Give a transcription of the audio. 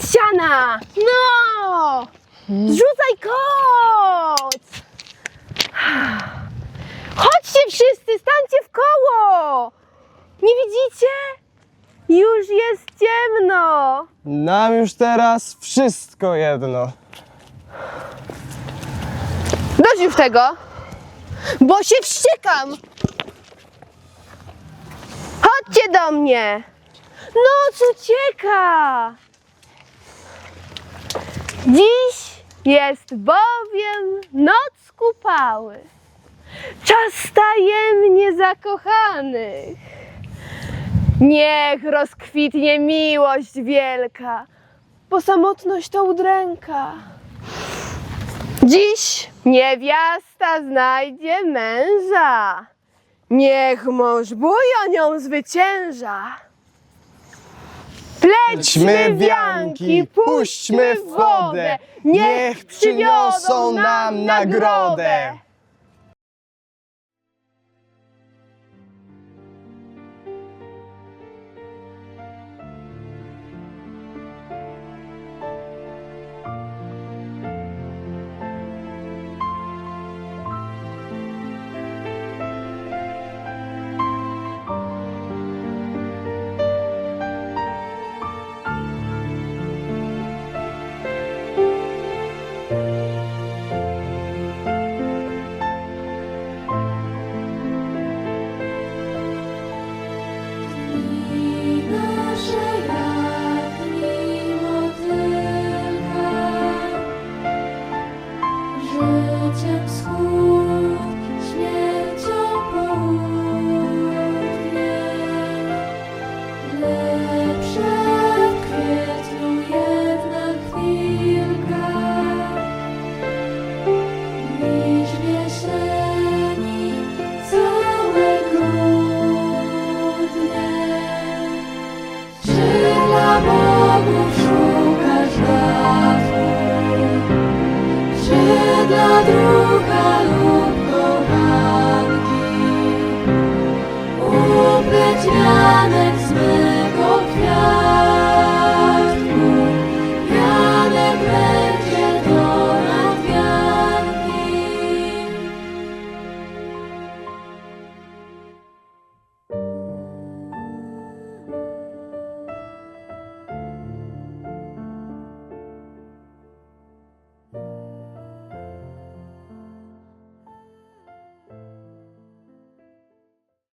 siana! No! Zrzucaj koc! Chodźcie wszyscy, stańcie w koło! Nie widzicie? Już jest ciemno. Nam już teraz wszystko jedno. Dość już tego, bo się wściekam. Chodźcie do mnie. Noc ucieka. Dziś jest bowiem noc kupały. Czas tajemnie zakochanych. Niech rozkwitnie miłość wielka, bo samotność to udręka. Dziś niewiasta znajdzie męża. Niech mąż bój o nią zwycięża. Plećmy wianki, puśćmy w wodę, niech przyniosą nam nagrodę. Dla Bogów szukasz dachu? Dla druga lub kochanki? Uplećmiane